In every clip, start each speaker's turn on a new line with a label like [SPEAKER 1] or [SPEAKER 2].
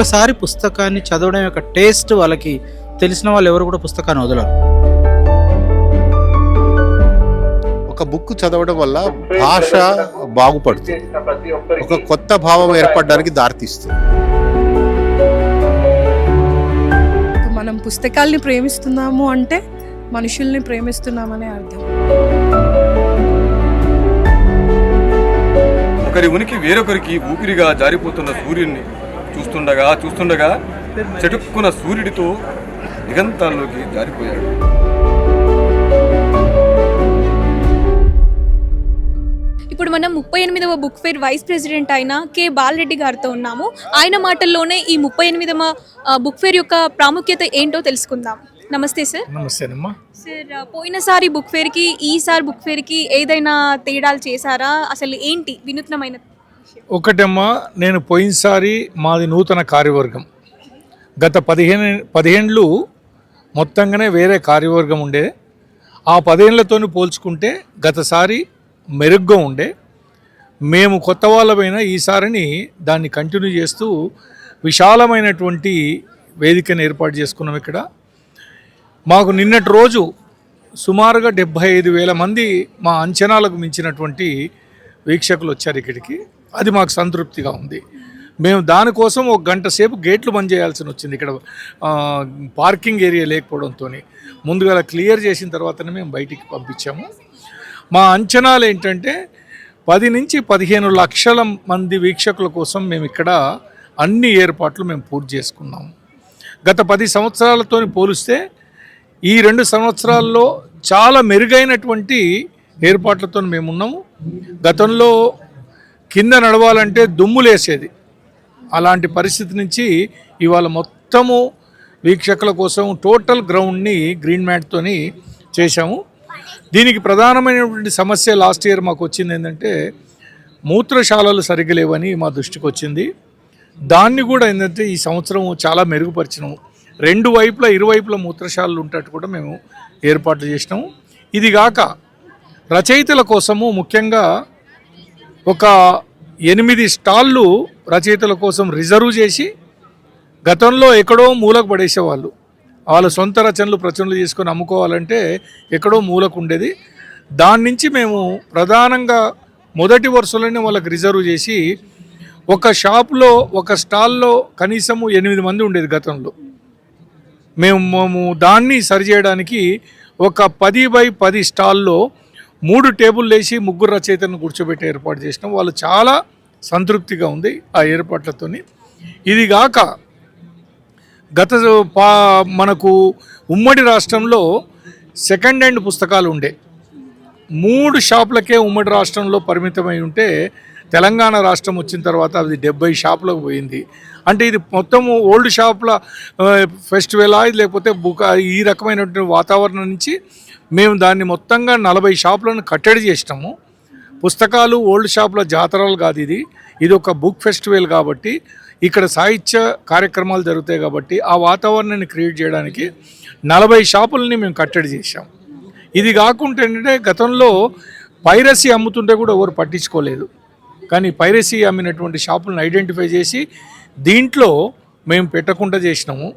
[SPEAKER 1] ఒక్కసారి పుస్తకాన్ని చదవడం యొక్క టేస్ట్ వాళ్ళకి తెలిసిన వాళ్ళు ఎవరు కూడా పుస్తకాన్ని వదలరు.
[SPEAKER 2] ఒక బుక్ చదవడం వల్ల భాష బాగుపడుతుంది. ఒక కొత్త భావం ఏర్పడడానికి దారితీస్తుంది.
[SPEAKER 3] మనం పుస్తకాల్ని ప్రేమిస్తున్నాము అంటే మనుషుల్ని ప్రేమిస్తున్నామనే అర్థం.
[SPEAKER 4] ఒకరి ఉనికి వేరొకరికి ఊపిరిగా జారిపోతున్న సూర్యుడిని చూస్తుండగా చూస్తుండగా చెటుక్కున సూర్యుడితో దిగంతాల్లోకి జారిపోయాడు.
[SPEAKER 5] ఇప్పుడు మనం ముప్పై ఎనిమిదవ బుక్ ఫేర్ వైస్ ప్రెసిడెంట్ అయిన కె. బాలరెడ్డి గారితో ఉన్నాము. ఆయన మాటల్లోనే ఈ ముప్పై ఎనిమిదవ బుక్ ఫేర్ యొక్క ప్రాముఖ్యత ఏంటో తెలుసుకుందాం. నమస్తే సార్
[SPEAKER 6] నమస్తేనమ్మా
[SPEAKER 5] సార్ పోయినసారి బుక్ ఫేర్కి ఈసారి బుక్ ఫేర్కి ఏదైనా తేడాలు చేశారా? అసలు ఏంటి వినూత్నమైన
[SPEAKER 6] ఒకటమ్మా నేను పోయినసారి మాది నూతన కార్యవర్గం. గత పదిహేను పదిహేండ్లు మొత్తంగానే వేరే కార్యవర్గం ఉండే. ఆ పదేళ్ళతో పోల్చుకుంటే గతసారి మెరుగ్గా ఉండే. మేము కొత్త వాళ్ళమైన ఈసారిని దాన్ని కంటిన్యూ చేస్తూ విశాలమైనటువంటి వేదికను ఏర్పాటు చేసుకున్నాం ఇక్కడ. మాకు నిన్నటి రోజు సుమారుగా డెబ్భై ఐదు వేల మంది మా అంచనాలకు మించినటువంటి వీక్షకులు వచ్చారు ఇక్కడికి. అది మాకు సంతృప్తిగా ఉంది. మేము దానికోసం ఒక గంట సేపు గేట్లు బంద్ చేయాల్సి వచ్చింది. ఇక్కడ పార్కింగ్ ఏరియా లేకపోవడంతో ముందుగా క్లియర్ చేసిన తర్వాతనే మేము బయటికి పంపించాము. మా అంచనాలు ఏంటంటే పది నుంచి పదిహేను లక్షల మంది వీక్షకుల కోసం మేము ఇక్కడ అన్ని ఏర్పాట్లు మేము పూర్తి చేసుకున్నాము గత పది సంవత్సరాలతో పోలిస్తే ఈ రెండు సంవత్సరాల్లో చాలా మెరుగైనటువంటి ఏర్పాట్లతో మేము ఉన్నాము. గతంలో కింద నడవాలంటే దుమ్ములేసేది. అలాంటి పరిస్థితి నుంచి ఇవాళ మొత్తము వీక్షకుల కోసం టోటల్ గ్రౌండ్ని గ్రీన్ మ్యాట్తోని చేశాము. దీనికి ప్రధానమైనటువంటి సమస్య లాస్ట్ ఇయర్ మాకు వచ్చింది ఏంటంటే మూత్రశాలలు సరిగ్గా లేవని మా దృష్టికి వచ్చింది. దాన్ని కూడా ఏంటంటే ఈ సంవత్సరం చాలా మెరుగుపరిచినాము. రెండు వైపులా ఇరువైపుల మూత్రశాలలు ఉంటట్టు కూడా మేము ఏర్పాట్లు చేసినాము. ఇది కాక రచయితల కోసము ముఖ్యంగా ఒక ఎనిమిది స్టాళ్ళు రచయితల కోసం రిజర్వ్ చేసి గతంలో ఎక్కడో మూలకు పడేసేవాళ్ళు. వాళ్ళ సొంత రచనలు ప్రచురణలు చేసుకొని అమ్ముకోవాలంటే ఎక్కడో మూలకు ఉండేది. దాని నుంచి మేము ప్రధానంగా మొదటి వరుసలోనే వాళ్ళకి రిజర్వ్ చేసి ఒక షాప్లో ఒక స్టాల్లో కనీసము ఎనిమిది మంది ఉండేది గతంలో. మేము మేము దాన్ని సరిచేయడానికి ఒక పది బై పది స్టాల్లో మూడు టేబుల్ వేసి ముగ్గురు రచయితలను కూర్చోబెట్టి ఏర్పాటు చేసినాం వాళ్ళు చాలా సంతృప్తిగా ఉంది ఆ ఏర్పాట్లతోని. ఇది కాక గత పా మనకు ఉమ్మడి రాష్ట్రంలో సెకండ్ హ్యాండ్ పుస్తకాలు ఉండే. మూడు షాపులకే ఉమ్మడి రాష్ట్రంలో పరిమితమై ఉంటే తెలంగాణ రాష్ట్రం వచ్చిన తర్వాత అది డెబ్బై షాపులకు పోయింది. అంటే ఇది మొత్తము ఓల్డ్ షాపుల ఫెస్టివలా ఇది లేకపోతే బుక్ ఈ రకమైనటువంటి వాతావరణం నుంచి మేము దాన్ని మొత్తంగా నలభై షాపులను కట్టడి చేసినాము. పుస్తకాలు ఓల్డ్ షాపుల జాతరలు కాదు ఇది. ఇది ఒక బుక్ ఫెస్టివల్ కాబట్టి ఇక్కడ సాహిత్య కార్యక్రమాలు జరుగుతాయి కాబట్టి ఆ వాతావరణాన్ని క్రియేట్ చేయడానికి నలభై షాపులని మేము కట్టడి చేశాం. ఇది కాకుండా ఏంటంటే గతంలో పైరసీ అమ్ముతుంటే కూడా ఎవరు పట్టించుకోలేదు. కానీ పైరసీ అమ్మినటువంటి షాపులను ఐడెంటిఫై చేసి దీంట్లో మేము పెట్టకుండా చేసినాము.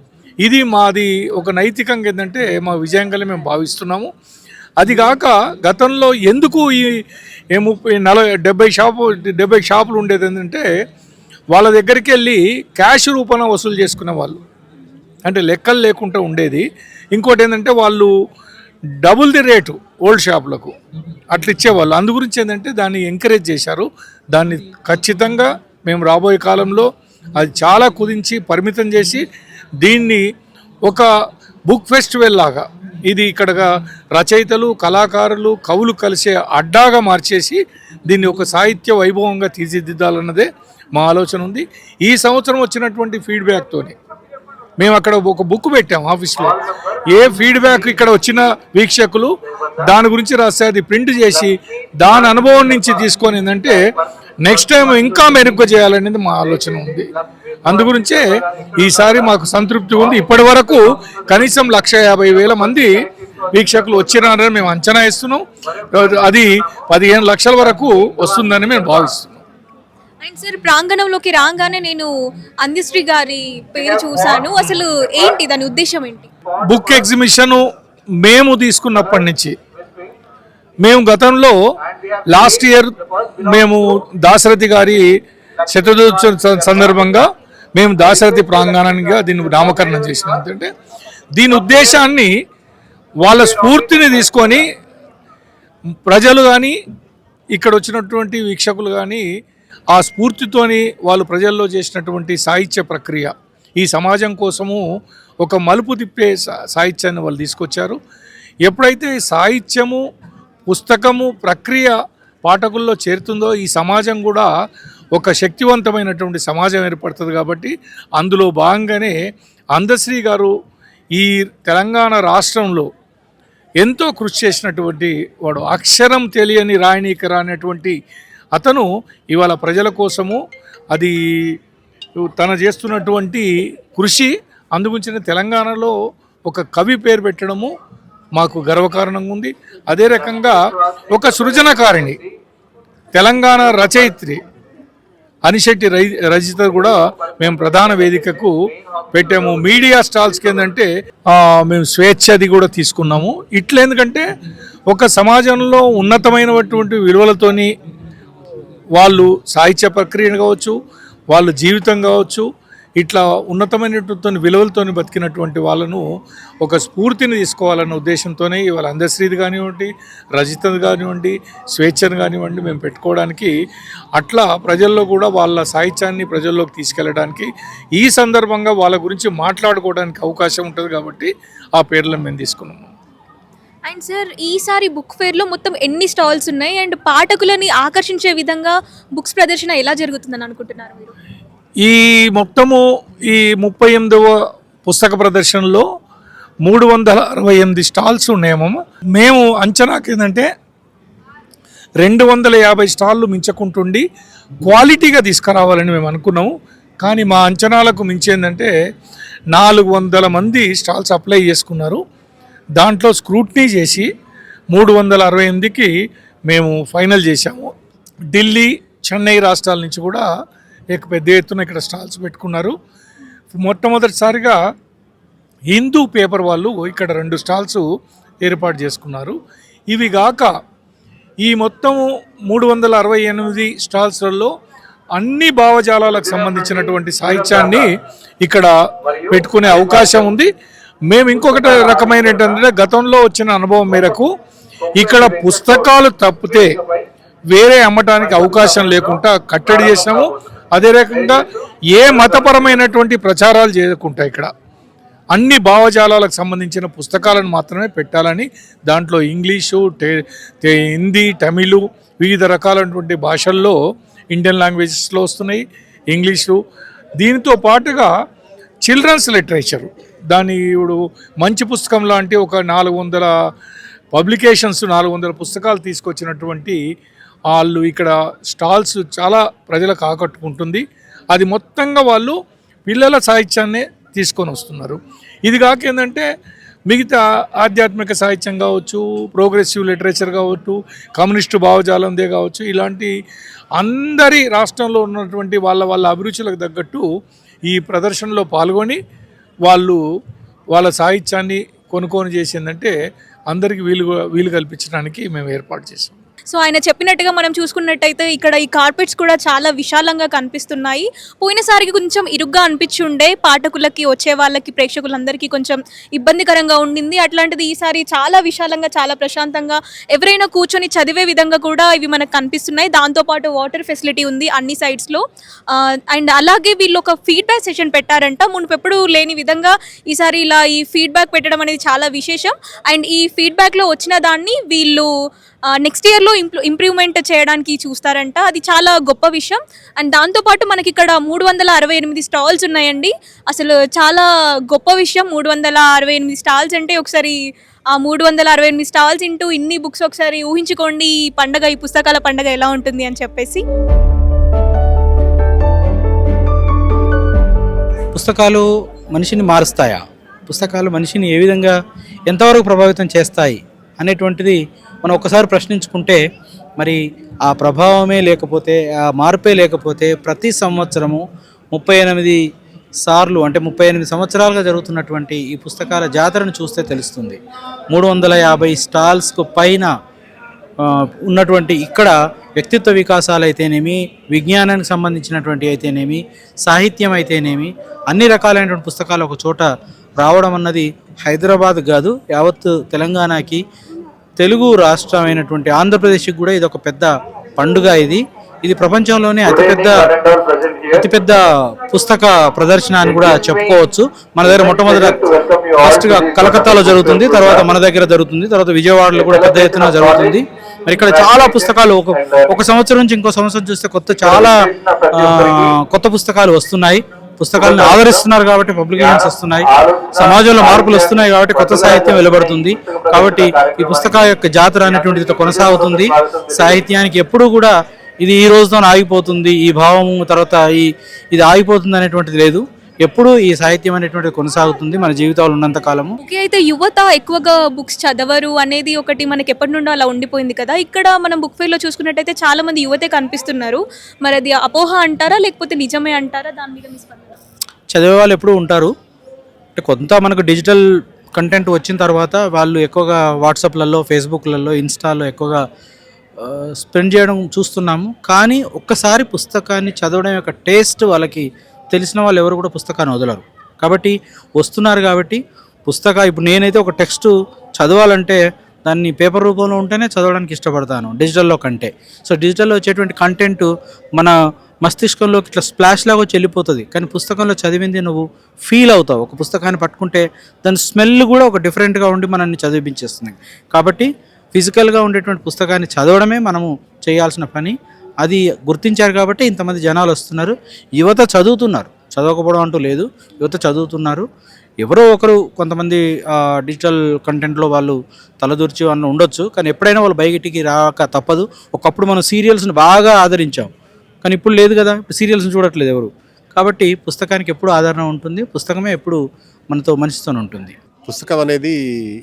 [SPEAKER 6] ఇది మాది ఒక నైతికంగా ఏంటంటే మా విజయంగానే మేము భావిస్తున్నాము. అది కాక గతంలో ఎందుకు ఈ ముప్పై నలభై డెబ్బై షాపు డెబ్బై షాపులు ఉండేది ఏంటంటే వాళ్ళ దగ్గరికి వెళ్ళి క్యాష్ రూపాన వసూలు చేసుకునే వాళ్ళు. అంటే లెక్కలు లేకుండా ఉండేది. ఇంకోటి ఏంటంటే వాళ్ళు డబుల్ ది రేటు ఓల్డ్ షాపులకు అట్లా ఇచ్చేవాళ్ళు. అందు గురించి ఏంటంటే దాన్ని ఎంకరేజ్ చేశారు. దాన్ని ఖచ్చితంగా మేము రాబోయే కాలంలో అది చాలా కుదించి పరిమితం చేసి దీన్ని ఒక బుక్ ఫెస్టివల్ లాగా ఇది ఇక్కడ రచయితలు కళాకారులు కవులు కలిసే అడ్డాగా మార్చేసి దీన్ని ఒక సాహిత్య వైభవంగా తీర్చిదిద్దాలన్నదే మా ఆలోచన ఉంది. ఈ సంవత్సరం వచ్చినటువంటి ఫీడ్బ్యాక్తోని మేము అక్కడ ఒక బుక్ పెట్టాం ఆఫీస్లో. ఏ ఫీడ్బ్యాక్ ఇక్కడ వచ్చిన వీక్షకులు దాని గురించి రాస్తే అది ప్రింట్ చేసి దాని అనుభవం నుంచి తీసుకొని ఏంటంటే నెక్స్ట్ టైం ఇంకా మెరుగ్గా చేయాలనేది మా ఆలోచన ఉంది. అందుగురించే ఈసారి మాకు సంతృప్తి ఉంది. ఇప్పటి వరకు కనీసం లక్ష యాభై వేల మంది వీక్షకులు వచ్చినారని మేము అంచనా ఇస్తున్నాం అది పదిహేను లక్షల వరకు వస్తుందని మేము భావిస్తున్నాం.
[SPEAKER 5] అండ్ సార్ ప్రాంగణంలోకి రాగానే నేను అందిశ్రీ గారి పేరు చూశాను. అసలు ఏంటి? దాని ఉద్దేశం ఏంటి?
[SPEAKER 6] బుక్ ఎగ్జిబిషన్ మేము తీసుకున్నప్పటి నుంచి మేము గతంలో లాస్ట్ ఇయర్ మేము దాశరథి గారి శతదోత్సవ సందర్భంగా మేము దాశరథి ప్రాంగణంగా దీన్ని నామకరణం చేసినాం. ఏంటంటే దీని ఉద్దేశాన్ని వాళ్ళ స్ఫూర్తిని తీసుకొని ప్రజలు కానీ ఇక్కడ వచ్చినటువంటి వీక్షకులు కానీ ఆ స్ఫూర్తితోని వాళ్ళు ప్రజల్లో చేసినటువంటి సాహిత్య ప్రక్రియ ఈ సమాజం కోసము ఒక మలుపు తిప్పే సా- సాహిత్యాన్ని వాళ్ళు తీసుకొచ్చారు. ఎప్పుడైతే సాహిత్యము పుస్తకము ప్రక్రియ పాఠకుల్లో చేరుతుందో ఈ సమాజం కూడా ఒక శక్తివంతమైనటువంటి సమాజం ఏర్పడుతుంది కాబట్టి అందులో భాగంగానే అందశ్రీ గారు ఈ తెలంగాణ రాష్ట్రంలో ఎంతో కృషి చేసినటువంటి వాడు. అక్షరం తెలియని రాయనీకర అనేటువంటి అతను ఇవాళ ప్రజల కోసము అది తన చేస్తున్నటువంటి కృషి అందుగురించిన తెలంగాణలో ఒక కవి పేరు పెట్టడము మాకు గర్వకారణంగా ఉంది. అదే రకంగా ఒక సృజనకారిణి తెలంగాణ రచయిత్రి అనిశెట్టి రై రజిత కూడా మేము ప్రధాన వేదికకు పెట్టాము. మీడియా స్టాల్స్కి ఏంటంటే మేము స్వేచ్ఛది కూడా తీసుకున్నాము. ఇట్లా ఎందుకంటే ఒక సమాజంలో ఉన్నతమైనటువంటి విలువలతోని వాళ్ళు సాహిత్య ప్రక్రియను కావచ్చు వాళ్ళ జీవితం కావచ్చు ఇట్లా ఉన్నతమైనటువంటి విలువలతోని బతికినటువంటి వాళ్ళను ఒక స్ఫూర్తిని తీసుకోవాలన్న ఉద్దేశంతోనే ఇవాళ అందశ్రీది కానివ్వండి రజితది కానివ్వండి స్వేచ్ఛను కానివ్వండి మేము పెట్టుకోవడానికి అట్లా ప్రజల్లో కూడా వాళ్ళ సాహిత్యాన్ని ప్రజల్లోకి తీసుకెళ్ళడానికి ఈ సందర్భంగా వాళ్ళ గురించి మాట్లాడుకోవడానికి అవకాశం ఉంటుంది కాబట్టి ఆ పేర్లను మేము తీసుకున్నాము
[SPEAKER 5] అండ్ సార్ ఈసారి బుక్ ఫేర్లో మొత్తం ఎన్ని స్టాల్స్ ఉన్నాయి? అండ్ పాఠకులని ఆకర్షించే విధంగా బుక్స్ ప్రదర్శన ఎలా జరుగుతుందని అనుకుంటున్నారు మీరు?
[SPEAKER 6] ఈ మొత్తము ఈ ముప్పై ఎనిమిదవ పుస్తక ప్రదర్శనలో మూడు వందల అరవై ఎనిమిది స్టాల్స్ ఉన్నాయేమో మేము అంచనాకి ఏంటంటే రెండు వందల యాభై స్టాళ్ళు మించకుంటుండి క్వాలిటీగా తీసుకురావాలని మేము అనుకున్నాము. కానీ మా అంచనాలకు మించేందంటే నాలుగు వందల మంది స్టాల్స్ అప్లై చేసుకున్నారు. దాంట్లో స్క్రూట్నీ చేసి మూడు వందల అరవై ఎనిమిదికి మేము ఫైనల్ చేశాము. ఢిల్లీ చెన్నై రాష్ట్రాల నుంచి కూడా ఇక పెద్ద ఎత్తున ఇక్కడ స్టాల్స్ పెట్టుకున్నారు. మొట్టమొదటిసారిగా హిందూ పేపర్ వాళ్ళు ఇక్కడ రెండు స్టాల్స్ ఏర్పాటు చేసుకున్నారు. ఇవి గాక ఈ మొత్తం మూడు వందల అరవై ఎనిమిది స్టాల్స్లలో అన్ని భావజాలాలకు సంబంధించినటువంటి సాహిత్యాన్ని ఇక్కడ పెట్టుకునే అవకాశం ఉంది. మేము ఇంకొకటి రకమైన ఏంటంటే గతంలో వచ్చిన అనుభవం మేరకు ఇక్కడ పుస్తకాలు తప్పితే వేరే అమ్మటానికి అవకాశం లేకుండా కట్టడి చేసాము అదే రకంగా ఏ మతపరమైనటువంటి ప్రచారాలు చేయకుండా ఇక్కడ. అన్ని భావజాలాలకు సంబంధించిన పుస్తకాలను మాత్రమే పెట్టాలని దాంట్లో ఇంగ్లీషు టే- హిందీ తమిళు వివిధ రకాలైనటువంటి భాషల్లో ఇండియన్ లాంగ్వేజెస్లో వస్తున్నాయి ఇంగ్లీషు. దీనితో పాటుగా చిల్డ్రన్స్ లిటరేచర్. దాని ఇప్పుడు మంచి పుస్తకం లాంటి ఒక నాలుగు వందల పబ్లికేషన్స్ నాలుగు వందల పుస్తకాలు తీసుకొచ్చినటువంటి వాళ్ళు ఇక్కడ స్టాల్స్ చాలా ప్రజలకు ఆకట్టుకుంటుంది. అది మొత్తంగా వాళ్ళు పిల్లల సాహిత్యాన్నే తీసుకొని వస్తున్నారు. ఇది కాక ఏంటంటే మిగతా ఆధ్యాత్మిక సాహిత్యం కావచ్చు ప్రోగ్రెసివ్ లిటరేచర్ కావచ్చు కమ్యూనిస్టు భావజాలందే కావచ్చు ఇలాంటి అందరి రాష్ట్రంలో ఉన్నటువంటి వాళ్ళ వాళ్ళ అభిరుచులకు తగ్గట్టు ఈ ప్రదర్శనలో పాల్గొని వాళ్ళు వాళ్ళ సాహిత్యాన్ని కొనుగోలు చేసిందంటే అందరికీ వీలు వీలు కల్పించడానికి మేము ఏర్పాటు చేసాం
[SPEAKER 5] సో ఆయన చెప్పినట్టుగా మనం చూసుకున్నట్టయితే ఇక్కడ ఈ కార్పెట్స్ కూడా చాలా విశాలంగా కనిపిస్తున్నాయి. పోయినసారికి కొంచెం ఇరుగ్గా అనిపించి ఉండే పాఠకులకి వచ్చే వాళ్ళకి ప్రేక్షకులందరికీ కొంచెం ఇబ్బందికరంగా ఉండింది. అట్లాంటిది ఈసారి చాలా విశాలంగా చాలా ప్రశాంతంగా ఎవరైనా కూర్చొని చదివే విధంగా కూడా ఇవి మనకు కనిపిస్తున్నాయి. దాంతోపాటు వాటర్ ఫెసిలిటీ ఉంది అన్ని సైడ్స్లో అండ్ అలాగే వీళ్ళు ఒక ఫీడ్బ్యాక్ సెషన్ పెట్టారంట. మునుపెప్పుడు లేని విధంగా ఈసారి ఇలా ఈ ఫీడ్బ్యాక్ పెట్టడం అనేది చాలా విశేషం. అండ్ ఈ ఫీడ్బ్యాక్లో వచ్చిన దాన్ని వీళ్ళు నెక్స్ట్ ఇయర్లో ఇంప్రూ ఇంప్రూవ్మెంట్ చేయడానికి చూస్తారంట. అది చాలా గొప్ప విషయం. అండ్ దాంతోపాటు మనకి ఇక్కడ మూడు వందల అరవై ఎనిమిది స్టాల్స్ ఉన్నాయండి. అసలు చాలా గొప్ప విషయం. మూడు వందల అరవై ఎనిమిది స్టాల్స్ అంటే ఒకసారి ఆ మూడు వందల అరవై ఎనిమిది స్టాల్స్ ఇంటూ ఇన్ని బుక్స్ ఒకసారి ఊహించుకోండి ఈ పండగ ఈ పుస్తకాల పండగ ఎలా ఉంటుంది అని చెప్పేసి.
[SPEAKER 1] పుస్తకాలు మనిషిని మారుస్తాయా? పుస్తకాలు మనిషిని ఏ విధంగా ఎంతవరకు ప్రభావితం చేస్తాయి అనేటువంటిది మనం ఒకసారి ప్రశ్నించుకుంటే మరి ఆ ప్రభావమే లేకపోతే ఆ మార్పే లేకపోతే ప్రతి సంవత్సరము ముప్పై ఎనిమిది సార్లు అంటే ముప్పై ఎనిమిది సంవత్సరాలుగా జరుగుతున్నటువంటి ఈ పుస్తకాల జాతరను చూస్తే తెలుస్తుంది. మూడు వందల యాభై స్టాల్స్కు పైన ఉన్నటువంటి ఇక్కడ వ్యక్తిత్వ వికాసాలు అయితేనేమి విజ్ఞానానికి సంబంధించినటువంటి అయితేనేమి సాహిత్యం అయితేనేమి అన్ని రకాలైనటువంటి పుస్తకాలు ఒక చోట రావడం అన్నది హైదరాబాద్ కాదు యావత్ తెలంగాణకి తెలుగు రాష్ట్రమైనటువంటి ఆంధ్రప్రదేశ్కి కూడా ఇది ఒక పెద్ద పండుగ ఇది. ఇది ప్రపంచంలోనే అతిపెద్ద అతిపెద్ద పుస్తక ప్రదర్శన అని కూడా చెప్పుకోవచ్చు. మన దగ్గర మొట్టమొదట ఫస్ట్గా కలకత్తాలో జరుగుతుంది తర్వాత మన దగ్గర జరుగుతుంది తర్వాత విజయవాడలో కూడా పెద్ద ఎత్తున జరుగుతుంది. మరి ఇక్కడ చాలా పుస్తకాలు ఒక ఒక సంవత్సరం నుంచి ఇంకో సంవత్సరం చూస్తే కొత్త చాలా కొత్త పుస్తకాలు వస్తున్నాయి. పుస్తకాలను ఆదరిస్తున్నారు కాబట్టి పబ్లికేషన్స్ వస్తున్నాయి. సమాజంలో మార్పులు వస్తున్నాయి కాబట్టి కొత్త సాహిత్యం వెలువడుతుంది. కాబట్టి ఈ పుస్తకాల యొక్క జాతర అనేటువంటిది కొనసాగుతుంది. సాహిత్యానికి ఎప్పుడూ కూడా ఇది ఈ రోజుతో ఆగిపోతుంది. ఈ భావము తర్వాత ఈ ఇది ఆగిపోతుంది అనేటువంటిది లేదు. ఎప్పుడూ ఈ సాహిత్యం అనేటువంటిది కొనసాగుతుంది మన జీవితాలు ఉన్నంత కాలము.
[SPEAKER 5] ఓకే అయితే యువత ఎక్కువగా బుక్స్ చదవరు అనేది ఒకటి మనకి ఎప్పటి నుండో అలా ఉండిపోయింది కదా. ఇక్కడ మనం బుక్ ఫేర్లో చూసుకున్నట్టయితే చాలా మంది యువతే కనిపిస్తున్నారు. మరి అది అపోహ అంటారా లేకపోతే నిజమే అంటారా? దాని మీద మీ స్పందన?
[SPEAKER 1] చదివే వాళ్ళు ఎప్పుడూ ఉంటారు. అంటే కొంత మనకు డిజిటల్ కంటెంట్ వచ్చిన తర్వాత వాళ్ళు ఎక్కువగా వాట్సాప్లలో ఫేస్బుక్లలో ఇన్స్టాలో ఎక్కువగా స్పెండ్ చేయడం చూస్తున్నాము. కానీ ఒక్కసారి పుస్తకాన్ని చదవడం యొక్క టేస్ట్ వాళ్ళకి తెలిసిన వాళ్ళు ఎవరు కూడా పుస్తకాన్ని వదలరు. కాబట్టి వస్తున్నారు కాబట్టి పుస్తక ఇప్పుడు నేనైతే ఒక టెక్స్ట్ చదవాలంటే దాన్ని పేపర్ రూపంలో ఉంటేనే చదవడానికి ఇష్టపడతాను డిజిటల్లో కంటే. సో డిజిటల్లో వచ్చేటువంటి కంటెంట్ మన మస్తిష్కంలోకి ఇట్లా స్ప్లాష్ లాగా చెల్లిపోతుంది వెళ్ళిపోతుంది. కానీ పుస్తకంలో చదివింది నువ్వు ఫీల్ అవుతావు. ఒక పుస్తకాన్ని పట్టుకుంటే దాని స్మెల్ కూడా ఒక డిఫరెంట్గా ఉండి మనల్ని చదివించేస్తుంది. కాబట్టి ఫిజికల్గా ఉండేటువంటి పుస్తకాన్ని చదవడమే మనము చేయాల్సిన పని. అది గుర్తించారు కాబట్టి ఇంతమంది జనాలు వస్తున్నారు. యువత చదువుతున్నారు. చదవకపోవడం అంటూ లేదు. యువత చదువుతున్నారు. ఎవరో ఒకరు కొంతమంది డిజిటల్ కంటెంట్లో వాళ్ళు తలదూర్చి అన్న ఉండొచ్చు. కానీ ఎప్పుడైనా వాళ్ళు బయటికి రాక తప్పదు. ఒకప్పుడు మనం సీరియల్స్ని బాగా ఆదరించాం. కానీ ఇప్పుడు లేదు కదా. ఇప్పుడు సీరియల్స్ని చూడట్లేదు ఎవరు. కాబట్టి పుస్తకానికి ఎప్పుడు ఆదరణ ఉంటుంది. పుస్తకమే ఎప్పుడు మనతో మనిషితో ఉంటుంది.
[SPEAKER 2] పుస్తకం అనేది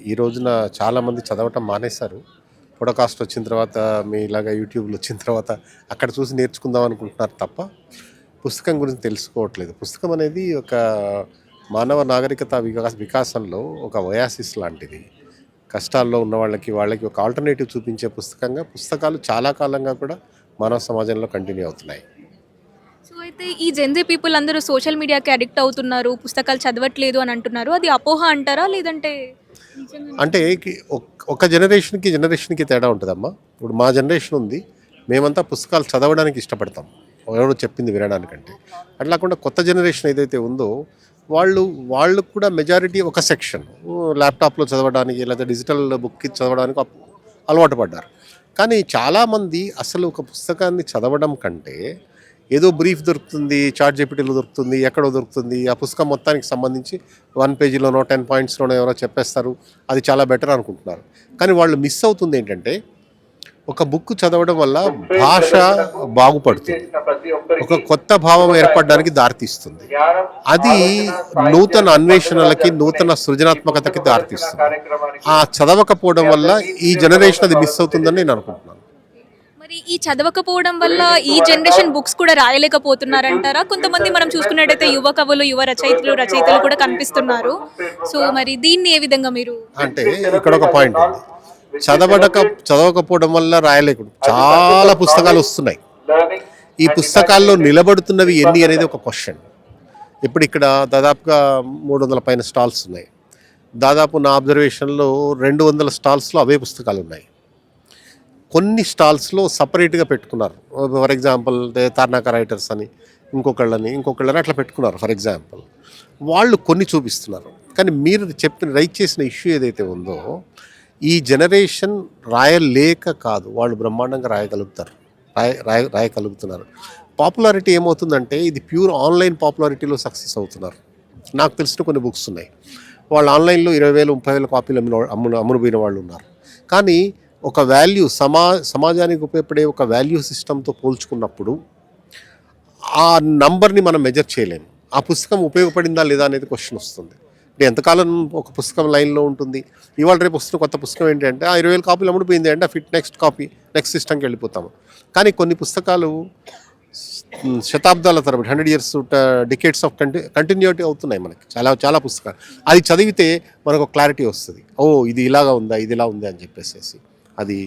[SPEAKER 2] ఈ రోజున చాలామంది చదవటం మానేశారు. పొడకాస్ట్ వచ్చిన తర్వాత మీ ఇలాగా యూట్యూబ్లో వచ్చిన తర్వాత అక్కడ చూసి నేర్చుకుందాం అనుకుంటున్నారు తప్ప పుస్తకం గురించి తెలుసుకోవట్లేదు. పుస్తకం అనేది ఒక మానవ నాగరికత వికాస వికాసంలో ఒక వయాసిస్ లాంటిది. కష్టాల్లో ఉన్న వాళ్ళకి వాళ్ళకి ఒక ఆల్టర్నేటివ్ చూపించే పుస్తకంగా పుస్తకాలు చాలా కాలంగా కూడా మానవ సమాజంలో కంటిన్యూ అవుతున్నాయి.
[SPEAKER 5] సో అయితే ఈ జెన్జీ పీపుల్ అందరూ సోషల్ మీడియాకి అడిక్ట్ అవుతున్నారు పుస్తకాలు చదవట్లేదు అని అంటున్నారు అది అపోహ అంటారా? లేదంటే
[SPEAKER 2] అంటే ఒక జనరేషన్కి జనరేషన్కి తేడా ఉంటుందమ్మా. ఇప్పుడు మా జనరేషన్ ఉంది. మేమంతా పుస్తకాలు చదవడానికి ఇష్టపడతాం. ఎవరో చెప్పింది వినడానికంటే. అట్లా కాకుండా కొత్త జనరేషన్ ఏదైతే ఉందో వాళ్ళు వాళ్ళు కూడా మెజారిటీ ఒక సెక్షన్. ల్యాప్టాప్లో చదవడానికి లేదా డిజిటల్ బుక్కి చదవడానికి అలవాటు పడ్డారు. కానీ చాలామంది అసలు ఒక పుస్తకాన్ని చదవడం కంటే ఏదో బ్రీఫ్ దొరుకుతుంది చార్ట్ జీపీటీలో దొరుకుతుంది ఎక్కడో దొరుకుతుంది. ఆ పుస్తకం మొత్తానికి సంబంధించి వన్ పేజీలోనో టెన్ పాయింట్స్లోనో ఎవరో చెప్పేస్తారు. అది చాలా బెటర్ అనుకుంటున్నారు. కానీ వాళ్ళు మిస్ అవుతుంది ఏంటంటే ఒక బుక్ చదవడం వల్ల భాష బాగుపడుతుంది. ఒక కొత్త భావం ఏర్పడడానికి దారితీస్తుంది. అది నూతన అన్వేషణలకి నూతన సృజనాత్మకతకి దారితీస్తుంది. ఆ చదవకపోవడం వల్ల ఈ జనరేషన్ అది మిస్ అవుతుందని నేను అనుకుంటున్నాను.
[SPEAKER 5] మరి ఈ చదవకపోవడం వల్ల ఈ జనరేషన్ బుక్స్ కూడా రాయలేకపోతున్నారంటారా? కొంతమంది మనం చూసుకున్నట్టయితే యువ కవులు యువ రచయితలు రచయితలు కూడా కనిపిస్తున్నారు. సో మరి దీన్ని ఏ విధంగా మీరు
[SPEAKER 2] అంటే ఇక్కడ ఒక పాయింట్ ఉంది. చదవడక చదవకపోవడం వల్ల రాయలేకుండా. చాలా పుస్తకాలు వస్తున్నాయి. ఈ పుస్తకాల్లో నిలబడుతున్నవి ఎన్ని అనేది ఒక క్వశ్చన్ ఇప్పుడు ఇక్కడ దాదాపుగా మూడు వందల పైన స్టాల్స్ ఉన్నాయి. దాదాపు నా అబ్జర్వేషన్లో రెండు వందల స్టాల్స్లో అవే పుస్తకాలు ఉన్నాయి. కొన్ని స్టాల్స్లో సపరేట్గా పెట్టుకున్నారు. ఫర్ ఎగ్జాంపుల్ తార్నాక రైటర్స్ అని ఇంకొకళ్ళని ఇంకొకళ్ళని అట్లా పెట్టుకున్నారు ఫర్ ఎగ్జాంపుల్. వాళ్ళు కొన్ని చూపిస్తున్నారు. కానీ మీరు చెప్పిన రైట్ చేసిన ఇష్యూ ఏదైతే ఉందో ఈ జనరేషన్ రాయలేక కాదు వాళ్ళు బ్రహ్మాండంగా రాయగలుగుతారు. రాయ రాయ రాయగలుగుతున్నారు. పాపులారిటీ ఏమవుతుందంటే ఇది ప్యూర్ ఆన్లైన్ పాపులారిటీలో సక్సెస్ అవుతున్నారు. నాకు తెలిసిన కొన్ని బుక్స్ ఉన్నాయి. వాళ్ళు ఆన్లైన్లో ఇరవై వేలు ముప్పై వేల కాపీలు అమ్మిన అమ్ము అమ్మున వాళ్ళు ఉన్నారు. కానీ ఒక వాల్యూ సమా సమాజానికి ఉపయోగపడే ఒక వాల్యూ సిస్టంతో పోల్చుకున్నప్పుడు ఆ నంబర్ని మనం మెజర్ చేయలేము. ఆ పుస్తకం ఉపయోగపడిందా లేదా అనేది క్వశ్చన్ వస్తుంది. ఇప్పుడు ఎంతకాలం ఒక పుస్తకం లైన్లో ఉంటుంది? ఇవాళ రేపు వస్తున్న కొత్త పుస్తకం ఏంటంటే ఆ ఇరవై వేల కాపీలు అమ్ముడిపోయింది అంటే ఫిట్ నెక్స్ట్ కాపీ నెక్స్ట్ సిస్టమ్కి వెళ్ళిపోతాము. కానీ కొన్ని పుస్తకాలు శతాబ్దాల తరబడి హండ్రెడ్ ఇయర్స్ డికేట్స్ ఆఫ్ కంటి కంటిన్యూటీ అవుతున్నాయి మనకి. చాలా చాలా పుస్తకాలు. అది చదివితే మనకు క్లారిటీ వస్తుంది. ఓ ఇది ఇలాగా ఉందా ఇది ఇలా ఉంది అని చెప్పేసి అది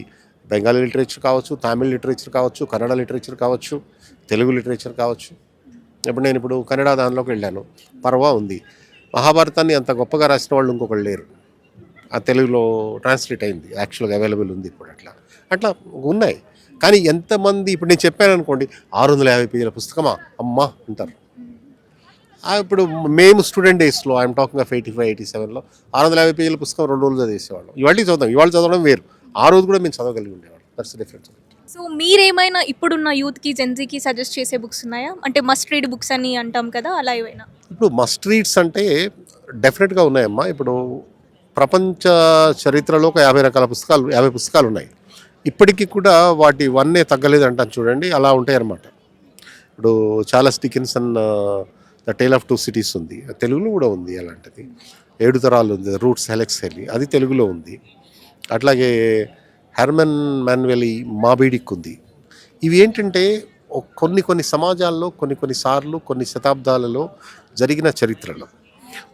[SPEAKER 2] బెంగాలీ లిటరేచర్ కావచ్చు తమిళ్ లిటరేచర్ కావచ్చు కన్నడ లిటరేచర్ కావచ్చు తెలుగు లిటరేచర్ కావచ్చు. ఇప్పుడు నేను ఇప్పుడు కన్నడ దానిలోకి వెళ్ళాను. పర్వా ఉంది. మహాభారతాన్ని అంత గొప్పగా రాసిన వాళ్ళు ఇంకొకళ్ళు లేరు. ఆ తెలుగులో ట్రాన్స్లేట్ అయింది. యాక్చువల్గా అవైలబుల్ ఉంది ఇప్పుడు అట్లా. అట్లా ఉన్నాయి. కానీ ఎంతమంది ఇప్పుడు నేను చెప్పాను అనుకోండి ఆరు వందల యాభై పేజీల పుస్తకమా? అమ్మా! అంటారు. ఇప్పుడు మేము స్టూడెంట్ డేస్లో I'm talking of eighty five eighty సెవెన్లో ఆరు వందల యాభై పేజీల పుస్తకం రెండు రోజులు చదివేసేవాళ్ళం. ఇవాళ చదువుతాం ఇవాళ చదవడం వేరు. ఆ రోజు కూడా మేము చదవగలిగి ఉండేవాళ్ళం. దట్స్ డిఫరెన్స్
[SPEAKER 5] సో మీరేమైనా ఇప్పుడున్న యూత్కి జెన్జీకి సజెస్ట్ చేసే బుక్స్ ఉన్నాయా? అంటే మస్ట్ రీడ్ బుక్స్ అని అంటాం కదా అలా ఏవైనా?
[SPEAKER 2] ఇప్పుడు మస్ట్ రీడ్స్ అంటే డెఫినెట్గా ఉన్నాయమ్మా. ఇప్పుడు ప్రపంచ చరిత్రలో ఒక యాభై రకాల పుస్తకాలు యాభై పుస్తకాలు ఉన్నాయి. ఇప్పటికీ కూడా వాటి వన్నే తగ్గలేదు అంటాను చూడండి. అలా ఉంటాయి అన్నమాట ఇప్పుడు Charles Dickinson the tale of two cities ఉంది. తెలుగులో కూడా ఉంది అలాంటిది. ఏడు తరాలు ఉంది. రూట్స్ హెలెక్స్ హెలి అది తెలుగులో ఉంది. అట్లాగే హెర్మన్ మాన్వెలి మాబీడిక్ ఉంది ఇవి ఏంటంటే కొన్ని కొన్ని సమాజాల్లో కొన్ని కొన్ని సార్లు కొన్ని శతాబ్దాలలో జరిగిన చరిత్రలు.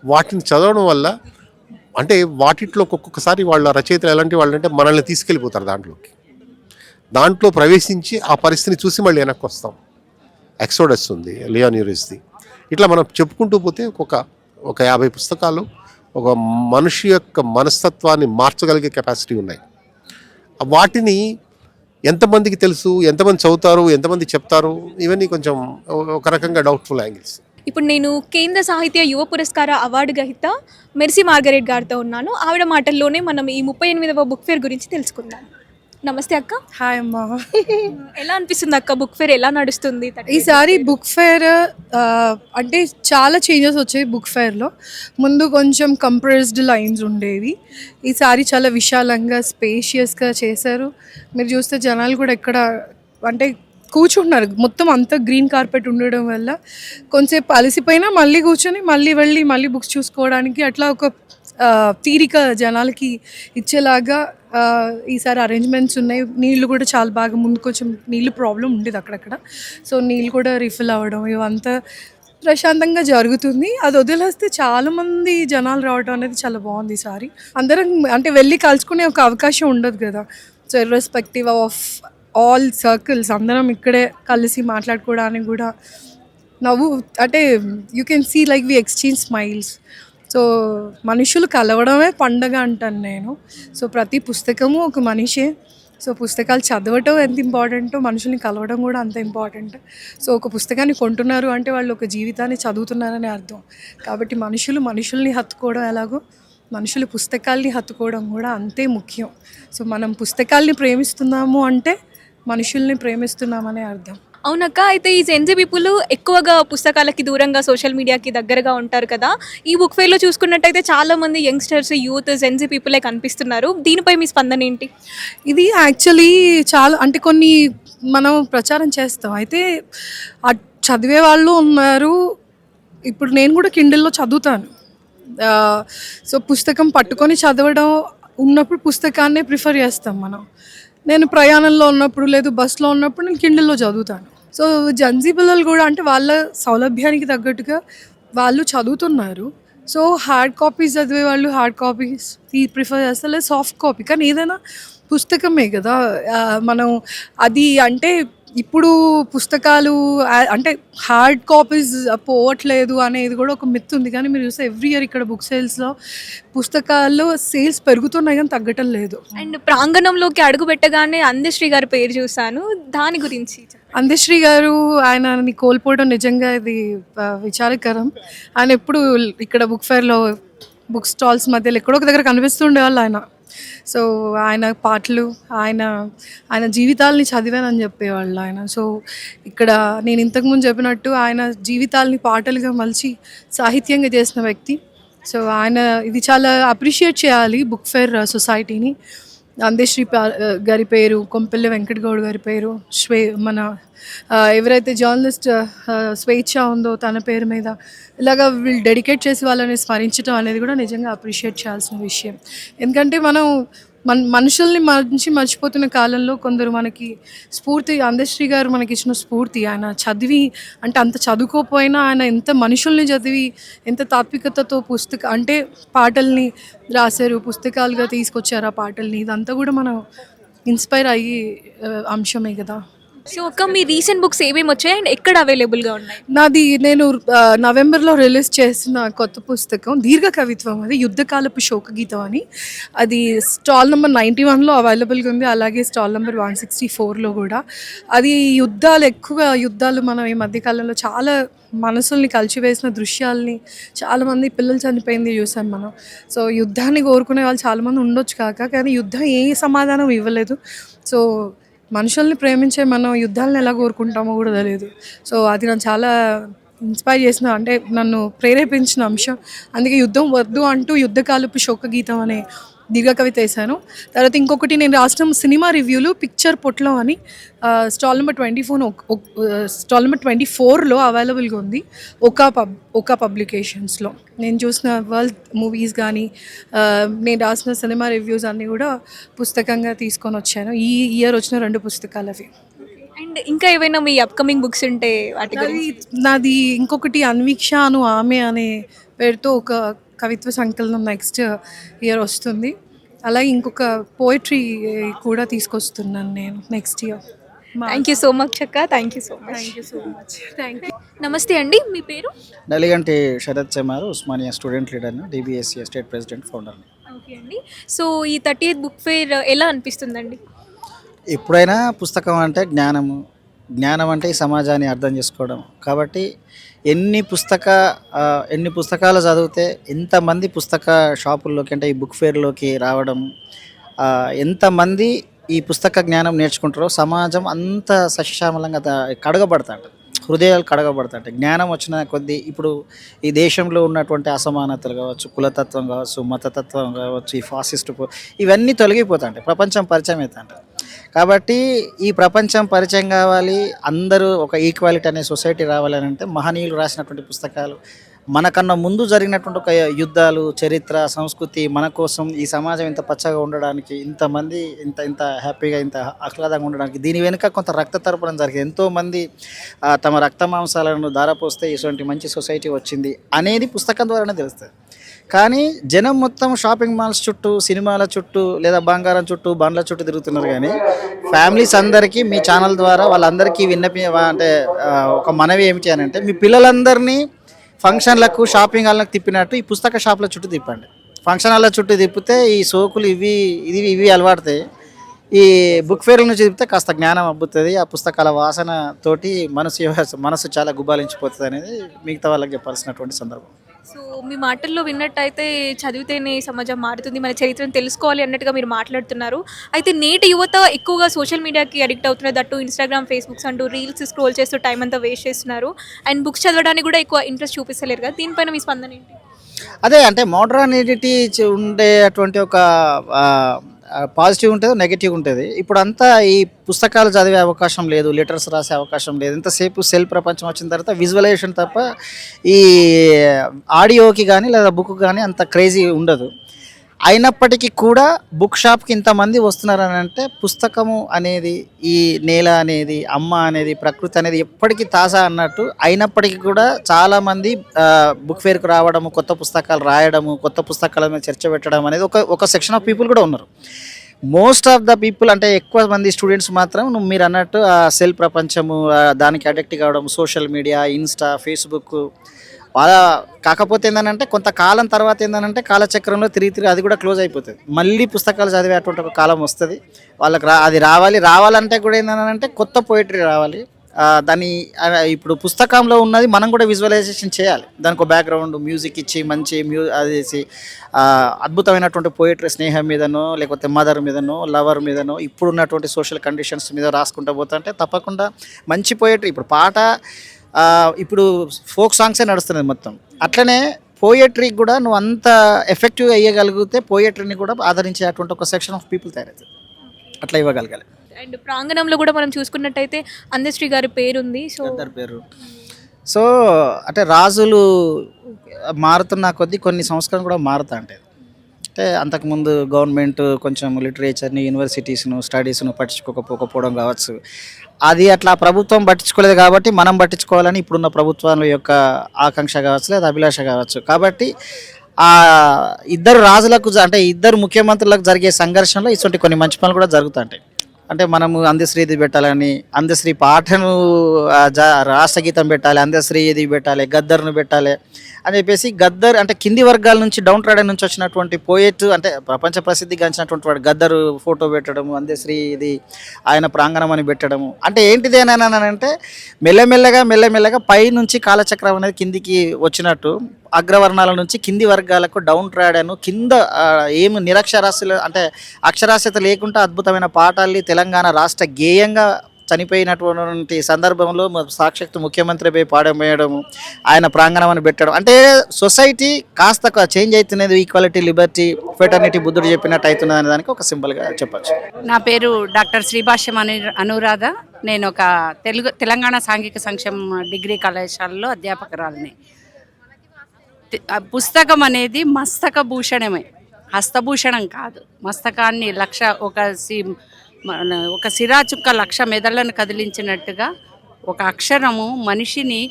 [SPEAKER 2] వాటిని చదవడం వల్ల అంటే వాటిట్లో ఒక్కొక్కసారి వాళ్ళ రచయితలు ఎలాంటి వాళ్ళు అంటే మనల్ని తీసుకెళ్ళిపోతారు దాంట్లోకి. దాంట్లో ప్రవేశించి ఆ పరిస్థితిని చూసి మళ్ళీ వెనక్కి వస్తాం ఎక్సోడస్ ఉంది లియాన్ ఇట్లా మనం చెప్పుకుంటూ పోతే ఒక ఒక యాభై పుస్తకాలు ఒక మనిషి యొక్క మనస్తత్వాన్ని మార్చగలిగే కెపాసిటీ ఉన్నాయి. వాటిని ఎంతమందికి తెలుసు ఎంతమంది చదువుతారు ఎంతమంది చెప్తారు ఇవన్నీ కొంచెం ఒక రకంగా డౌట్ఫుల్ యాంగిల్స్
[SPEAKER 5] ఇప్పుడు నేను కేంద్ర సాహిత్య యువ పురస్కార అవార్డు గ్రహీత మెర్సీ మార్గరెట్ గారితో ఉన్నాను. ఆవిడ మాటల్లోనే మనం ఈ ముప్పై ఎనిమిదవ బుక్ ఫేర్ గురించి తెలుసుకుందాం. నమస్తే అక్క.
[SPEAKER 3] హాయ్ అమ్మా.
[SPEAKER 5] ఎలా అనిపిస్తుంది అక్క? బుక్ ఫేర్ ఎలా నడుస్తుంది?
[SPEAKER 3] ఈసారి బుక్ ఫేర్ అంటే చాలా చేంజెస్ వచ్చాయి బుక్ ఫేర్లో ముందు కొంచెం కంప్రెస్డ్ లైన్స్ ఉండేవి. ఈసారి చాలా విశాలంగా స్పేషియస్గా చేశారు. మీరు చూస్తే జనాలు కూడా ఎక్కడ అంటే కూర్చుంటున్నారు మొత్తం అంతా గ్రీన్ కార్పెట్ ఉండడం వల్ల కొంచెంసేపు అలసిపోయినా మళ్ళీ కూర్చొని మళ్ళీ వెళ్ళి మళ్ళీ బుక్స్ చూసుకోవడానికి అట్లా ఒక తీరిక జనాలకి ఇచ్చేలాగా ఈసారి అరేంజ్మెంట్స్ ఉన్నాయి. నీళ్ళు కూడా చాలా బాగా ముందు కొంచెం నీళ్ళు ప్రాబ్లం ఉండేది అక్కడక్కడ. సో నీళ్ళు కూడా రిఫిల్ అవ్వడం ఇవంతా ప్రశాంతంగా జరుగుతుంది. అది వదిలేస్తే చాలామంది జనాలు రావడం అనేది చాలా బాగుంది ఈసారి. అందరం అంటే వెళ్ళి కలుసుకునే ఒక అవకాశం ఉండదు కదా. So irrespective of all circles అందరం ఇక్కడే కలిసి మాట్లాడుకోవడానికి కూడా నవ్వు అంటే you can see like we exchange smiles so మనుషులు కలవడమే పండగ అంటాను నేను. సో ప్రతి పుస్తకము ఒక మనిషే. సో పుస్తకాలు చదవటం ఎంత ఇంపార్టెంటో మనుషుల్ని కలవడం కూడా అంత ఇంపార్టెంట్. సో ఒక పుస్తకాన్ని కొంటున్నారు అంటే వాళ్ళు ఒక జీవితాన్ని చదువుతున్నారని అర్థం. కాబట్టి మనుషులు మనుషుల్ని హత్తుకోవడం ఎలాగో మనుషులు పుస్తకాల్ని హత్తుకోవడం కూడా అంతే ముఖ్యం. సో మనం పుస్తకాల్ని ప్రేమిస్తున్నాము అంటే మనుషుల్ని ప్రేమిస్తున్నామనే అర్థం.
[SPEAKER 5] అవునక్క అయితే ఈ జెన్జీ పీపుల్ ఎక్కువగా పుస్తకాలకి దూరంగా సోషల్ మీడియాకి దగ్గరగా ఉంటారు కదా. ఈ బుక్ ఫెయిర్లో చూసుకున్నట్టయితే చాలామంది యంగ్స్టర్స్ యూత్ జెన్జీ పీపులే కనిపిస్తున్నారు. దీనిపై మీ స్పందన ఏంటి?
[SPEAKER 3] ఇది యాక్చువల్లీ చాలా అంటే కొన్ని మనం ప్రచారం చేస్తాం. అయితే చదివే వాళ్ళు ఉన్నారు. ఇప్పుడు నేను కూడా కిండిల్లో చదువుతాను. సో పుస్తకం పట్టుకొని చదవడం ఉన్నప్పుడు పుస్తకాన్నే ప్రిఫర్ చేస్తాం మనం. నేను ప్రయాణంలో ఉన్నప్పుడు లేదు బస్సులో ఉన్నప్పుడు నేను కిండిల్లో చదువుతాను. సో జన్జీ పిల్లలు కూడా అంటే వాళ్ళ సౌలభ్యానికి తగ్గట్టుగా వాళ్ళు చదువుతున్నారు. సో హార్డ్ కాపీస్ చదివే వాళ్ళు హార్డ్ కాపీస్ ప్రిఫర్ చేస్తారు సాఫ్ట్ కాపీ. కానీ ఏదైనా పుస్తకమే కదా మనం అది అంటే ఇప్పుడు పుస్తకాలు అంటే హార్డ్ కాపీస్ పోవట్లేదు అనేది కూడా ఒక మిత్ ఉంది. కానీ మీరు చూస్తే ఎవ్రీ ఇయర్ ఇక్కడ బుక్ సేల్స్లో పుస్తకాల్లో సేల్స్ పెరుగుతున్నాయి కానీ తగ్గటం లేదు.
[SPEAKER 5] అండ్ ప్రాంగణంలోకి అడుగు పెట్టగానే అందశ్రీ గారి పేరు చూసాను దాని గురించి.
[SPEAKER 3] అందశ్రీ గారు ఆయనని కోల్పోవడం నిజంగా ఇది విచారకరం. ఆయన ఎప్పుడు ఇక్కడ బుక్ ఫేర్లో బుక్ స్టాల్స్ మధ్యలో ఎక్కడో ఒక దగ్గర కనిపిస్తుండేవాళ్ళు ఆయన. సో ఆయన పాటలు ఆయన ఆయన జీవితాల్ని చదివానని చెప్పేవాళ్ళు ఆయన. సో ఇక్కడ నేను ఇంతకుముందు చెప్పినట్టు ఆయన జీవితాల్ని పాటలుగా మలిచి సాహిత్యంగా చేసిన వ్యక్తి. సో ఆయన ఇది చాలా అప్రిషియేట్ చేయాలి బుక్ ఫేర్ సొసైటీని. అందేశ్రీ గారి పేరు కొంపెల్లి వెంకటగౌడ్ గారి పేరు శ్వే మన ఎవరైతే జర్నలిస్ట్ స్వేచ్ఛ ఉందో తన పేరు మీద ఇలాగ వీళ్ళు డెడికేట్ చేసి వాళ్ళని స్మరించడం అనేది కూడా నిజంగా అప్రిషియేట్ చేయాల్సిన విషయం. ఎందుకంటే మనం మన మనుషుల్ని మంచి మర్చిపోతున్న కాలంలో కొందరు మనకి స్ఫూర్తి అందశ్రీ గారు మనకి ఇచ్చిన స్ఫూర్తి. ఆయన చదివి అంటే అంత చదువుకోకపోయినా ఆయన ఎంత మనుషుల్ని చదివి ఎంత తాత్వికతతో పుస్తక అంటే పాటల్ని రాశారు పుస్తకాలుగా తీసుకొచ్చారు ఆ పాటల్ని. ఇదంతా కూడా మనం ఇన్స్పైర్ అయ్యి అంశమే కదా.
[SPEAKER 5] సో ఒక మీ రీసెంట్ బుక్స్ ఏమేమి వచ్చాయి? అండ్ ఎక్కడ అవైలబుల్గా ఉన్నాయి?
[SPEAKER 3] నాది నేను నవంబర్లో రిలీజ్ చేసిన కొత్త పుస్తకం దీర్ఘ కవిత్వం అది యుద్ధకాలపు శోకగీతం అని. అది స్టాల్ నెంబర్ నైంటీ వన్లో అవైలబుల్గా ఉంది అలాగే స్టాల్ నెంబర్ వన్ సిక్స్టీ ఫోర్లో కూడా. అది యుద్ధాలు ఎక్కువగా యుద్ధాలు మనం ఈ మధ్యకాలంలో చాలా మనసుల్ని కలిచివేసిన దృశ్యాల్ని చాలామంది పిల్లలు చనిపోయింది చూసాం మనం. సో యుద్ధాన్ని కోరుకునే వాళ్ళు చాలామంది ఉండొచ్చు కాక కానీ యుద్ధం ఏ సమాధానం ఇవ్వలేదు. సో మనుషుల్ని ప్రేమించే మనం యుద్ధాలను ఎలా కోరుకుంటామో కూడా తెలియదు సో అది నన్ను చాలా ఇన్స్పైర్ చేసిన అంటే నన్ను ప్రేరేపించిన అంశం. అందుకే యుద్ధం వద్దు అంటూ యుద్ధకాలపు శోక గీతం అనే దీర్ఘ కవిత వేశాను. తర్వాత ఇంకొకటి నేను రాసిన సినిమా రివ్యూలు పిక్చర్ పొట్లో అని stall number twenty four stall number twenty ఫోర్లో అవైలబుల్గా ఉంది ఒక పబ్ ఒక పబ్లికేషన్స్లో. నేను చూసిన వరల్డ్ మూవీస్ కానీ నేను రాసిన సినిమా రివ్యూస్ అన్నీ కూడా పుస్తకంగా తీసుకొని వచ్చాను. ఈ ఇయర్ వచ్చిన రెండు పుస్తకాలు అవి.
[SPEAKER 5] అండ్ ఇంకా ఏవైనా మీ అప్కమింగ్ బుక్స్ ఉంటే వాటి
[SPEAKER 3] నాది ఇంకొకటి అన్వీక్ష అను ఆమె అనే పేరుతో ఒక కవిత్వ సంకలనం నెక్స్ట్ ఇయర్ వస్తుంది. అలాగే ఇంకొక పోయిటరీ కూడా తీసుకొస్తున్నాను నేను next year
[SPEAKER 5] thank you so much అక్క. Thank you so much
[SPEAKER 3] thank you so much thank you
[SPEAKER 5] నమస్తే అండి మీ పేరు?
[SPEAKER 7] నలిగంటి శరత్ చెమారు ఉస్మానియా స్టూడెంట్ లీడర్ని డిబిఎస్సి స్టేట్ ప్రెసిడెంట్ ఫౌండర్ని
[SPEAKER 5] ఓకే అండి. సో ఈ థర్టీ ఎయిత్ బుక్ ఫేర్ ఎలా అనిపిస్తుందండి?
[SPEAKER 7] ఎప్పుడైనా పుస్తకం అంటే జ్ఞానము జ్ఞానం అంటే ఈ సమాజాన్ని అర్థం చేసుకోవడం. కాబట్టి ఎన్ని పుస్తక ఎన్ని పుస్తకాలు చదివితే ఎంతమంది పుస్తక షాపుల్లోకి అంటే ఈ బుక్ ఫేర్లోకి రావడం ఎంతమంది ఈ పుస్తక జ్ఞానం నేర్చుకుంటారో సమాజం అంత సశ్యామలంగా కడగబడతాడు హృదయాలు కడగబడతాయి జ్ఞానం వచ్చిన కొద్దీ ఇప్పుడు ఈ దేశంలో ఉన్నటువంటి అసమానతలు కావచ్చు కులతత్వం కావచ్చు మతతత్వం కావచ్చు ఈ ఫాసిస్ట్ ఇవన్నీ తొలగిపోతాయి ప్రపంచం పరిచయం అవుతాయి కాబట్టి ఈ ప్రపంచం పరిచయం కావాలి అందరూ ఒక ఈక్వాలిటీ అనే సొసైటీ రావాలని అంటే మహనీయులు రాసినటువంటి పుస్తకాలు. మనకన్నా ముందు జరిగినటువంటి ఒక యుద్ధాలు చరిత్ర సంస్కృతి మన కోసం ఈ సమాజం ఇంత పచ్చగా ఉండడానికి ఇంతమంది ఇంత ఇంత హ్యాపీగా ఇంత ఆహ్లాదంగా ఉండడానికి దీని వెనుక కొంత రక్త తరపడం జరిగింది. ఎంతోమంది తమ రక్త మాంసాలను దారపోస్తే ఇటువంటి మంచి సొసైటీ వచ్చింది అనేది పుస్తకం ద్వారానే తెలుస్తుంది. కానీ జనం మొత్తం షాపింగ్ మాల్స్ చుట్టూ సినిమాల చుట్టూ లేదా బంగారం చుట్టూ బండ్ల చుట్టూ తిరుగుతున్నారు కానీ ఫ్యామిలీస్ అందరికీ మీ ఛానల్ ద్వారా వాళ్ళందరికీ విన్నపి అంటే ఒక మనవి ఏమిటి అని అంటే మీ పిల్లలందరినీ ఫంక్షన్లకు షాపింగ్ హాల్లకు తిప్పినట్టు ఈ పుస్తక షాపుల చుట్టూ తిప్పండి. ఫంక్షన్ హాల్ల చుట్టూ తిప్పితే ఈ సోకులు ఇవి ఇది ఇవి అలవాడతాయి ఈ బుక్ ఫేర్ల నుంచి తిప్పితే కాస్త జ్ఞానం అబ్బుతుంది. ఆ పుస్తకాల వాసన తోటి మనసు మనసు చాలా గుబాలించిపోతుంది అనేది మిగతా వాళ్ళకి చెప్పాల్సినటువంటి సందర్భం.
[SPEAKER 5] సో మీ మాటల్లో విన్నట్టయితే చదివితేనే సమాజం మారుతుంది మన చరిత్రను తెలుసుకోవాలి అన్నట్టుగా మీరు మాట్లాడుతున్నారు. అయితే నేటి యువత ఎక్కువగా సోషల్ మీడియాకి అడిక్ట్ అవుతున్నారు. దట్టు ఇన్స్టాగ్రామ్ ఫేస్బుక్స్ అంటూ రీల్స్ స్క్రోల్ చేస్తూ టైం అంతా వేస్ట్ చేస్తున్నారు. అండ్ బుక్స్ చదవడానికి కూడా ఎక్కువ ఇంట్రెస్ట్ చూపిస్తలేరు కదా. దీనిపైన మీ స్పందన ఏంటి?
[SPEAKER 7] అదే అంటే మోడర్నిటీ ఉండేటువంటి ఒక పాజిటివ్ ఉంటుంది నెగిటివ్ ఉంటుంది. ఇప్పుడు అంతా ఈ పుస్తకాలు చదివే అవకాశం లేదు లెటర్స్ రాసే అవకాశం లేదు. ఇంతసేపు సెల్ ప్రపంచం వచ్చిన తర్వాత విజువలైజేషన్ తప్ప ఈ ఆడియోకి కానీ లేదా బుక్ కానీ అంత క్రేజీ ఉండదు. అయినప్పటికీ కూడా బుక్ షాప్కి ఇంతమంది వస్తున్నారని అంటే పుస్తకము అనేది ఈ నేల అనేది అమ్మ అనేది ప్రకృతి అనేది ఎప్పటికీ తాజా అన్నట్టు అయినప్పటికీ కూడా చాలామంది బుక్ ఫేర్కు రావడము కొత్త పుస్తకాలు రాయడము కొత్త పుస్తకాల మీద చర్చ పెట్టడం అనేది ఒక ఒక సెక్షన్ ఆఫ్ పీపుల్ కూడా ఉన్నారు. మోస్ట్ ఆఫ్ ద పీపుల్ అంటే ఎక్కువ మంది స్టూడెంట్స్ మాత్రం నువ్వు మీరు అన్నట్టు ఆ సెల్ ప్రపంచము దానికి అడిక్ట్ కావడం సోషల్ మీడియా ఇన్స్టా ఫేస్బుక్ కాకపోతే ఏంటంటే కొంతకాలం తర్వాత ఏంటంటే కాలచక్రంలో తిరిగి తిరిగి అది కూడా క్లోజ్ అయిపోతుంది. మళ్ళీ పుస్తకాలు చదివేటువంటి ఒక కాలం వస్తుంది. వాళ్ళకి రా అది రావాలి. రావాలంటే కూడా ఏంటంటే కొత్త పోయిటరీ రావాలి. దాని దాన్ని ఇప్పుడు పుస్తకంలో ఉన్నది మనం కూడా విజువలైజేషన్ చేయాలి. దానికి ఒక బ్యాక్గ్రౌండ్ మ్యూజిక్ ఇచ్చి మంచి మ్యూ అది చేసి అద్భుతమైనటువంటి పోయిటరీ స్నేహం మీదనో లేకపోతే మదర్ మీదనో లవర్ మీదనో ఇప్పుడు ఉన్నటువంటి సోషల్ కండిషన్స్ మీద రాసుకుంటూ పోతుంటే తప్పకుండా మంచి పోయిటరీ ఇప్పుడు పాట ఇప్పుడు ఫోక్ సాంగ్సే నడుస్తున్నది మొత్తం. అట్లనే పోయట్రీకి కూడా నువ్వు అంత ఎఫెక్టివ్గా అయ్యగలిగితే పోయట్రీని కూడా ఆదరించేటువంటి ఒక సెక్షన్ ఆఫ్ పీపుల్ తయారవుతుంది అట్లా ఇవ్వగలగాలి.
[SPEAKER 5] అండ్ ప్రాంగణంలో కూడా మనం చూసుకున్నట్టయితే అందశ్రీ గారి పేరుంది సో
[SPEAKER 7] పేరు. సో అంటే రాజులు మారుతున్న కొద్దీ కొన్ని సంస్కరణ కూడా మారుతా ఉంటాయి అంటే అంతకుముందు గవర్నమెంట్ కొంచెం లిటరేచర్ని యూనివర్సిటీస్ను స్టడీస్ను పట్టించుకోకపోకపోవడం కావచ్చు. అది అట్లా ప్రభుత్వం పట్టించుకోలేదు కాబట్టి మనం పట్టించుకోవాలని ఇప్పుడున్న ప్రభుత్వాల యొక్క ఆకాంక్ష కావచ్చు లేదా అభిలాష కావచ్చు. కాబట్టి ఆ ఇద్దరు రాజులకు అంటే ఇద్దరు ముఖ్యమంత్రులకు జరిగే సంఘర్షణలో ఇటువంటి కొన్ని మంచి పనులు కూడా జరుగుతుంటాయి. అంటే మనము అందశ్రీ ఇది పెట్టాలని అందశ్రీ పాటను ఆ, జా- పెట్టాలి అందశ్రీ ఇది పెట్టాలి గద్దర్ను పెట్టాలి అని చెప్పేసి గద్దర్ అంటే కింది వర్గాల నుంచి డౌన్ ట్రాడర్ నుంచి వచ్చినటువంటి పోయెట్ అంటే ప్రపంచ ప్రసిద్ధి గాంచినటువంటి వాడు గద్దరు ఫోటో పెట్టడము అందశ్రీ ఇది ఆయన ప్రాంగణం అని పెట్టడము. అంటే ఏంటిది అని అంటే మెల్లమెల్లగా మెల్లమెల్లగా పై నుంచి కాలచక్రం అనేది కిందికి వచ్చినట్టు అగ్రవర్ణాల నుంచి కింది వర్గాలకు డౌన్ ట్రాడను కింద ఏమి నిరక్షరాస్యులు అంటే అక్షరాస్యత లేకుండా అద్భుతమైన పాఠాల్ని తెలంగాణ రాష్ట్ర గేయంగా చనిపోయినటువంటి సందర్భంలో మ- సాక్షాత్ ముఖ్యమంత్రిపై పాడమేయడం ఆయన ప్రాంగణం పెట్టడం. అంటే సొసైటీ కాస్త చేంజ్ అవుతున్నది ఈక్వాలిటీ లిబర్టీ ఫెటర్నిటీ బుద్ధుడు చెప్పినట్టు అవుతున్నది అనే దానికి ఒక సింబల్గా చెప్పచ్చు.
[SPEAKER 8] నా పేరు డాక్టర్ శ్రీభాష్యం అను అనురాధ. నేను ఒక తెలుగు తెలంగాణ సాంఘిక సంక్షేమ డిగ్రీ కళాశాలలో అధ్యాపకురాలని. ఆ పుస్తకం అనేది మస్తక భూషణమే. హస్తభూషణం కాదు. మస్తకాన్ని లక్ష ఒక సి ఒక సిరాచుక్క లక్ష మెదళ్ళను కదిలించినట్టుగా ఒక అక్షరము మనిషిని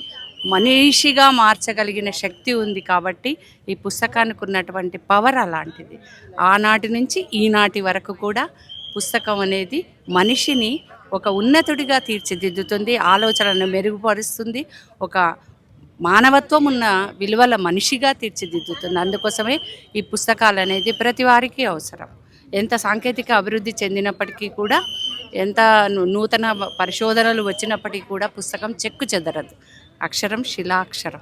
[SPEAKER 8] మనిషిగా మార్చగలిగిన శక్తి ఉంది కాబట్టి ఈ పుస్తకానికి ఉన్నటువంటి పవర్ అలాంటిది. ఆనాటి నుంచి ఈనాటి వరకు కూడా పుస్తకం అనేది మనిషిని ఒక ఉన్నతుడిగా తీర్చిదిద్దుతుంది ఆలోచనను మెరుగుపరుస్తుంది ఒక మానవత్వం ఉన్న విలువల మనిషిగా తీర్చిదిద్దుతుంది. అందుకోసమే ఈ పుస్తకాలు అనేది ప్రతి వారికి అవసరం. ఎంత సాంకేతిక అభివృద్ధి చెందినప్పటికీ కూడా ఎంత నూతన పరిశోధనలు వచ్చినప్పటికీ కూడా పుస్తకం చెక్కు చెదరదు. అక్షరం శిలాక్షరం.